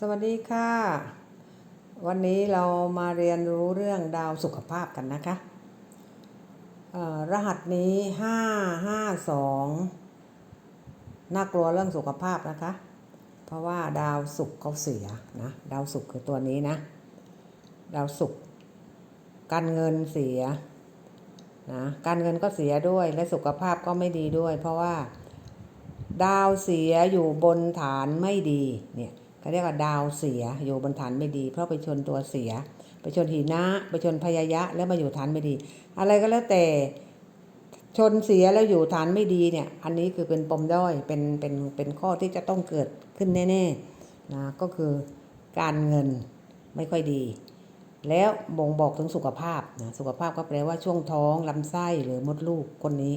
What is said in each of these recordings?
สวัสดีค่ะ วันนี้เรามาเรียนรู้เรื่องดาวสุขภาพกันนะคะรหัสนี้ 552 น่ากลัวเรื่องสุขภาพนะคะ เพราะว่าดาวศุกร์เขาเสียนะ ดาวศุกร์คือตัวนี้นะ ดาวศุกร์การเงินเสียนะ การเงินก็เสียด้วยและสุขภาพก็ไม่ดีด้วย เพราะว่า ดาวเสียอยู่บนฐานไม่ดีเนี่ย เขาเรียกว่าดาวเสียอยู่บนฐานไม่ดี เพราะไปชนตัวเสีย ไปชนหินะ ไปชนพยายะแล้วมาอยู่ฐานไม่ดี อะไรก็แล้วแต่ชนเสียแล้วอยู่ฐานไม่ดีเนี่ย อันนี้คือเป็นปมด้อยเป็นเป็นเป็นข้อที่จะต้องเกิดขึ้นแน่ๆนะก็คือการเงินไม่ค่อยดี แล้วบ่งบอกถึงสุขภาพนะสุขภาพก็แปลว่าช่วงท้องลำไส้หรือมดลูกคนนี้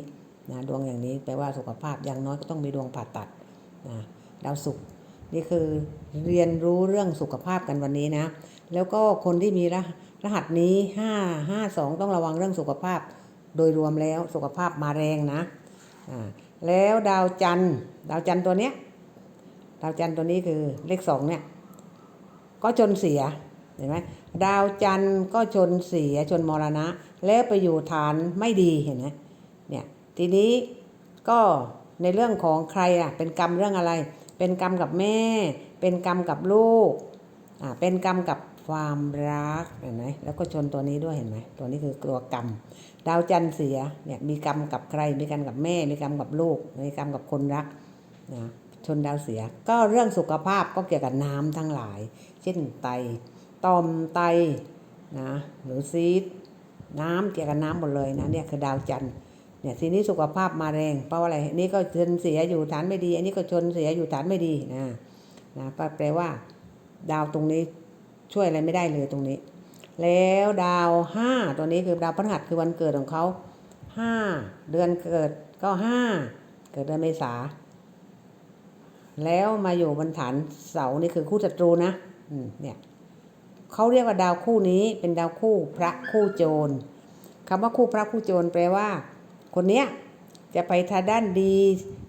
นะดวงอย่างนี้แปลว่าสุขภาพอย่างน้อยก็ต้องมีดวงผ่าตัดนะดาวศุกร์ นี่คือเรียนรู้เรื่องสุขภาพกันวันนี้นะ แล้วก็คนที่มีรหรหัสนี้ 5 5 2 ต้องระวังเรื่องสุขภาพ โดยรวมแล้วสุขภาพมาแรงนะอ่าแล้วดาวจันทร์ดาวจันทร์ตัวเนี้ยดาวจันทร์ตัวนี้คือเลขสองเนี่ยก็จนเสียเห็นไหมดาวจันทร์ก็ชนเสียชนมรณะ แล้วไปอยู่ฐานไม่ดีเห็นไหมเนี่ยทีนี้ก็ในเรื่องของใครอะเป็นกรรมเรื่องอะไร เป็นกรรมกับแม่ เป็นกรรมกับลูกอ่าเป็นกรรมกับความรักเห็นไหมแล้วก็ชนตัวนี้ด้วยเห็นไหมตัวนี้คือตัวกรรม ดาวจันทร์เสียเนี่ยมีกรรมกับใคร มีกรรมกับแม่ มีกรรมกับลูก มีกรรมกับคนรักนะชนดาวเสีย ก็เรื่องสุขภาพก็เกี่ยวกับน้ำทั้งหลาย เช่นไตต่อมไตนะหรือซีดน้ำเกี่ยวกับน้ำหมดเลยนะเนี่ยคือดาวจันทร์ เนี่ยทีนี้สุขภาพมาแรง เพราะอะไรนนี้ก็ชนเสียอยู่ฐานไม่ดี อันนี้ก็ชนเสียอยู่ฐานไม่ดีนะนะแปลว่า ดาวตรงนี้ช่วยอะไรไม่ได้เลยตรงนี้ แล้วดาวห้าตัวนี้คือดาวพฤหัสคือวันเกิดของเขาห้าเดือนเกิดก็ห้าเกิดเดือนเมษาแล้วมาอยู่บนฐานเสานี่คือคู่ศัตรูนะอืมเนี่ยเขาเรียกว่าดาวคู่นี้เป็นดาวคู่พระคู่โจรคำว่าคู่พระคู่โจรแปลว่า คนเนี้ยจะไปทางด้านดี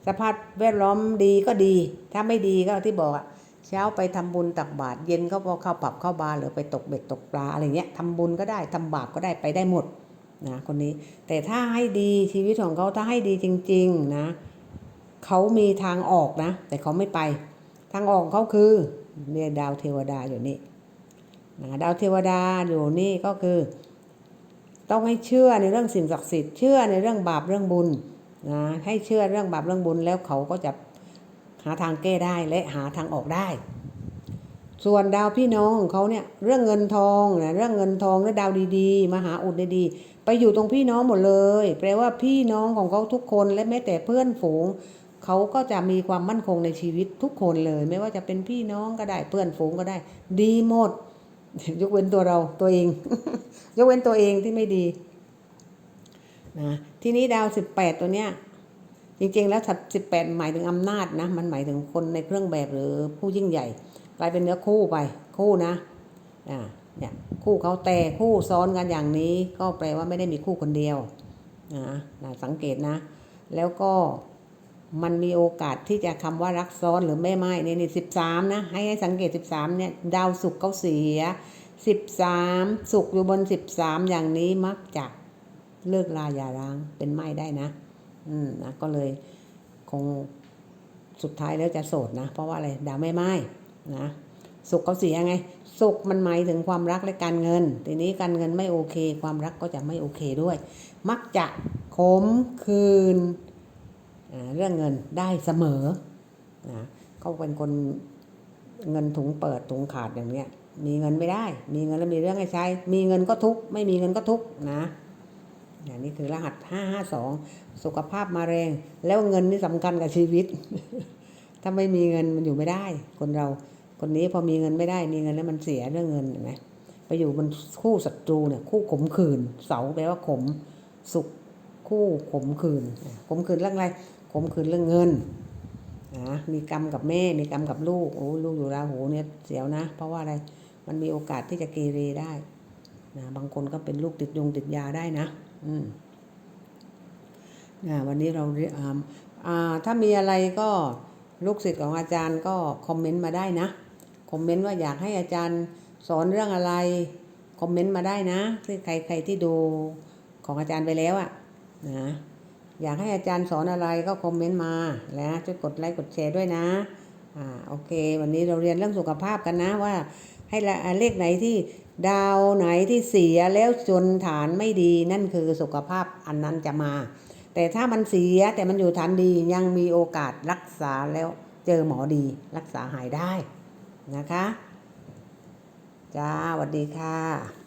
สภาพแวดล้อมดีก็ดี ถ้าไม่ดีก็ที่บอกอะเช้าไปทำบุญตักบาตรเย็นก็พอเข้าปรับเข้าบาร์หรือไปตกเบ็ดตกปลาอะไรเงี้ยทำบุญก็ได้ทำบาปก็ได้ไปได้หมดนะคนนี้แต่ถ้าให้ดีชีวิตของเขาถ้าให้ดีจริง ๆนะเขามีทางออกนะ แต่เขาไม่ไป ทางออกเขาคือเนี่ยดาวเทวดาอยู่นี่นะดาวเทวดาอยู่นี่ก็คือ ต้องให้เชื่อในเรื่องสิ่งศักดิ์สิทธิ์เชื่อในเรื่องบาปเรื่องบุญนะให้เชื่อเรื่องบาปเรื่องบุญแล้วเขาก็จะหาทางแก้ได้และหาทางออกได้ ส่วนดาวพี่น้องของเขาเนี่ยเรื่องเงินทองนะเรื่องเงินทองและดาวดีๆมหาอุดดีๆไปอยู่ตรงพี่น้องหมดเลย แปลว่าพี่น้องของเขาทุกคนและแม้แต่เพื่อนฝูงเขาก็จะมีความมั่นคงในชีวิตทุกคนเลย ไม่ว่าจะเป็นพี่น้องก็ได้เพื่อนฝูงก็ได้ ดีหมด ยกเว้นตัวเราตัวเอง ยกเว้นตัวเองที่ไม่ดีนะทีนี้ดาวสิบแปดตัวเนี้ยจริงๆแล้วสิบแปดหมายถึงอำนาจนะมันหมายถึงคนในเครื่องแบบหรือผู้ยิ่งใหญ่ กลายเป็นเนื้อคู่ไปคู่นะอ่าเนี่ยคู่เขาแต่คู่ซ้อนกันอย่างนี้ ก็แปลว่าไม่ได้มีคู่คนเดียวนะนะสังเกตนะ แล้วก็ มันมีโอกาสที่จะคำว่ารักซ้อนหรือไม่ไม่เนี่ยนี่สิบสามนะให้ให้สังเกตสิบสามเนี่ยดาวศุกเขาเสียสิบสามศุกอยู่บนสิบสามอย่างนี้มักจะเลิกลาอย่าร้างเป็นไม่ได้นะ อืมนะก็เลยคงสุดท้ายแล้วจะโสดนะ เพราะว่าอะไรดาวไม่ไม้นะสุขเขาเสียไง สุขมันหมายถึงความรักและการเงิน ทีนี้การเงินไม่โอเค ความรักก็จะไม่โอเคด้วย มักจะขมคืน เรื่องเงินได้เสมอนะเขาเป็นคนเงินถุงเปิดถุงขาดอย่างเนี้ย มีเงินไม่ได้ มีเงินแล้วมีเรื่องให้ใช้ มีเงินก็ทุกไม่มีเงินก็ทุกนะอย่างนี้คือรหัสห้าห้าสองสุขภาพมาแรง แล้วเงินนี่สำคัญกับชีวิต ถ้าไม่มีเงินมันอยู่ไม่ได้ คนเราคนนี้พอมีเงินไม่ได้ มีเงินแล้วมันเสียเรื่องเงินเห็นไหมไปอยู่บนคู่ศัตรูเนี่ย คู่ขมขื่นเสาแปลว่าขมสุขคู่ขมขื่นขมขื่นเรื่องอะไร ขมขื่นเรื่องเงินนะมีกรรมกับแม่มีกรรมกับลูกโอ้ลูกอยู่ราหูเนี่ยเสียวนะ เพราะว่าอะไรมันมีโอกาสที่จะเกเรได้นะบางคนก็เป็นลูกติดยงติดยาได้นะ อืมนะวันนี้เราเรียอ่าอ่าถ้ามีอะไรก็ลูกศิษย์ของอาจารย์ก็คอมเมนต์มาได้นะคอมเมนต์ว่าอยากให้อาจารย์สอนเรื่องอะไรคอมเมนต์มาได้นะที่ใครใครที่ดูของอาจารย์ไปแล้วอะนะ อยากให้อาจารย์สอนอะไรก็คอมเมนต์มาแล้วช่วยกดไลค์กดแชร์ด้วยนะอ่าโอเค วันนี้เราเรียนเรื่องสุขภาพกันนะว่า ให้ละเลขไหนที่ดาวไหนที่เสียแล้วจนฐานไม่ดีนั่นคือสุขภาพอันนั้นจะมา แต่ถ้ามันเสียแต่มันอยู่ฐานดียังมีโอกาสรักษาแล้วเจอหมอดีรักษาหายได้นะคะ จ้าสวัสดีค่ะ